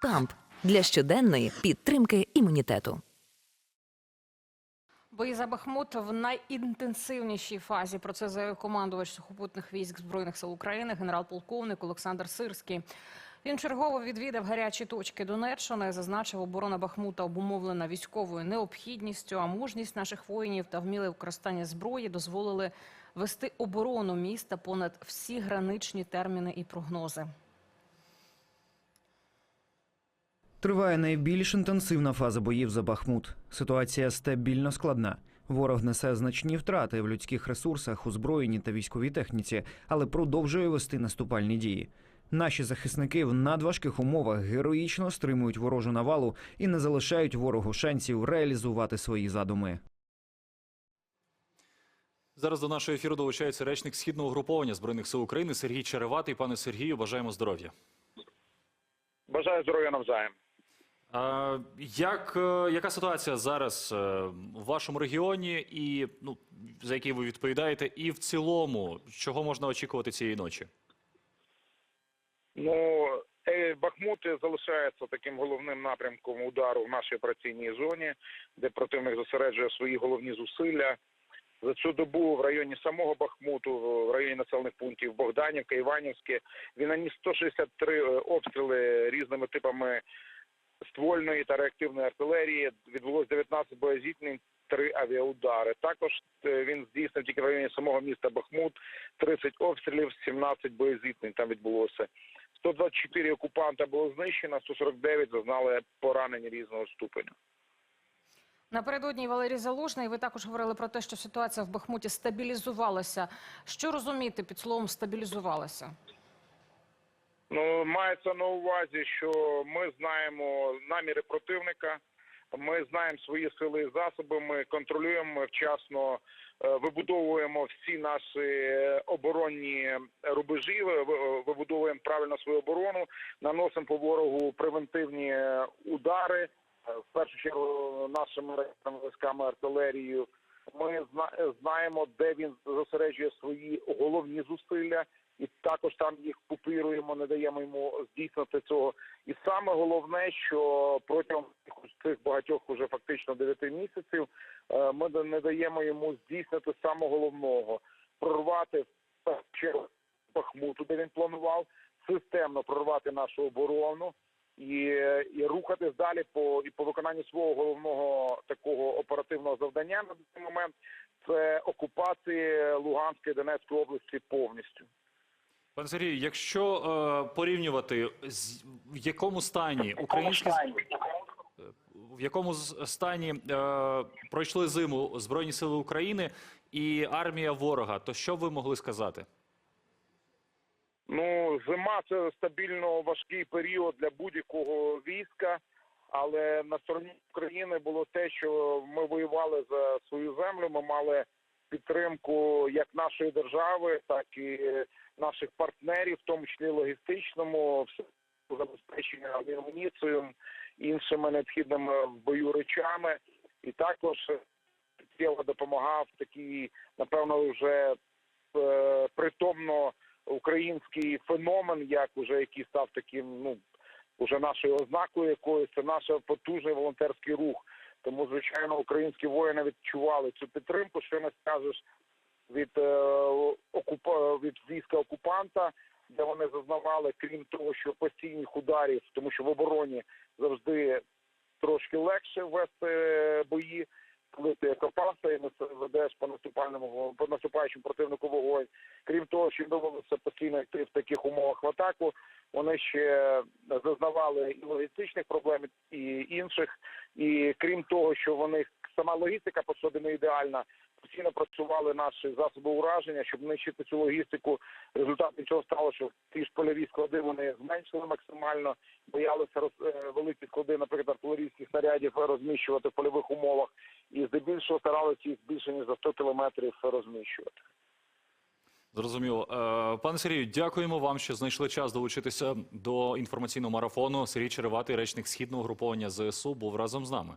Камп для щоденної підтримки імунітету. Бої за Бахмут в найінтенсивнішій фазі. Про це заявив командувач сухопутних військ збройних сил України, генерал-полковник Олександр Сирський. Він чергово відвідав гарячі точки Донеччини. Зазначив, оборона Бахмута обумовлена військовою необхідністю, а мужність наших воїнів та вміле використання зброї дозволили вести оборону міста понад всі граничні терміни і прогнози. Триває найбільш інтенсивна фаза боїв за Бахмут. Ситуація стабільно складна. Ворог несе значні втрати в людських ресурсах, озброєнні та військовій техніці, але продовжує вести наступальні дії. Наші захисники в надважких умовах героїчно стримують ворожу навалу і не залишають ворогу шансів реалізувати свої задуми. Зараз до нашого ефіру долучається речник східного угруповання збройних сил України Сергій Череватий. Пане Сергію, бажаємо здоров'я. Бажаю здоров'я навзаєм. Як, е, яка ситуація зараз е, в вашому регіоні, і ну за який ви відповідаєте, і в цілому, чого можна очікувати цієї ночі? Ну е, Бахмут залишається таким головним напрямком удару в нашій операційній зоні, де противник зосереджує свої головні зусилля. За цю добу в районі самого Бахмуту, в районі населених пунктів Богданівка, Іванівське, він наніс 163 обстріли різними типами ствольної та реактивної артилерії. Відбулось 19 боєзіткнень, 3 авіаудари. Також е, він здійснив тільки в районі самого міста Бахмут 30 обстрілів, 17 боєзіткнень там відбулося. 124 окупанта було знищено, 149 зазнали поранень різного ступеню. Напередодні Валерій Залужний. Ви також говорили про те, що ситуація в Бахмуті стабілізувалася. Що розуміти під словом стабілізувалася? Ну, мається на увазі, що ми знаємо наміри противника, ми знаємо свої сили і засоби, ми контролюємо вчасно, е, вибудовуємо всі наші е, оборонні рубежі, ви- ви- вибудовуємо правильно свою оборону, наносимо по ворогу превентивні е, удари, в першу чергу нашими військами артилерією. Ми знаємо, де він зосереджує свої головні зусилля, і також там їх купируємо, не даємо йому здійснити цього. І саме головне, що протягом цих багатьох уже фактично дев'яти місяців е, ми не даємо йому здійснити саме головного прорвати в Бахмуту, де він планував, системно прорвати нашу оборону. І, і рухатись далі по і по виконанню свого головного такого оперативного завдання на даний момент це окупації Луганської Донецької області повністю. Пане Сергію, якщо е, порівнювати, з, в якому стані українські в якому з- стані е, пройшли зиму Збройні Сили України і армія ворога, то що ви могли сказати? Ну, зима це стабільно важкий період для будь-якого війська. Але на стороні України було те, що ми воювали за свою землю. Ми мали підтримку як нашої держави, так і наших партнерів, в тому числі логістичному, забезпечення амуніцією, іншими необхідними в бою речами, і також допомагав такий, напевно, вже е, притомно український феномен, як уже який став таким, ну уже нашою ознакою якоюсь, це наш потужний волонтерський рух. Тому, звичайно, українські воїни відчували цю підтримку. Що не скажеш від е, окупа від війська окупанта, де вони зазнавали, крім того, що постійних ударів, тому що в обороні завжди трошки легше вести бої, коли ти окопався і не ведеш по наступальному по наступаючому противнику вогонь. Крім того, що довелося постійно йти в таких умовах в атаку, вони ще зазнавали і логістичних проблем, і інших. І крім того, що вони сама логістика по собі не ідеальна, постійно працювали наші засоби ураження, щоб нищити цю логістику. Результатом цього стало, що ті ж польові склади вони зменшили максимально, боялися роз, е, великі склади, наприклад, артилерійських снарядів розміщувати в польових умовах, і здебільшого старалися їх більше ніж за 100 кілометрів розміщувати. Зрозуміло. Е, Пане Сергію, дякуємо вам, що знайшли час долучитися до інформаційного марафону. Сергій Череватий, речник східного груповання ЗСУ, був разом з нами.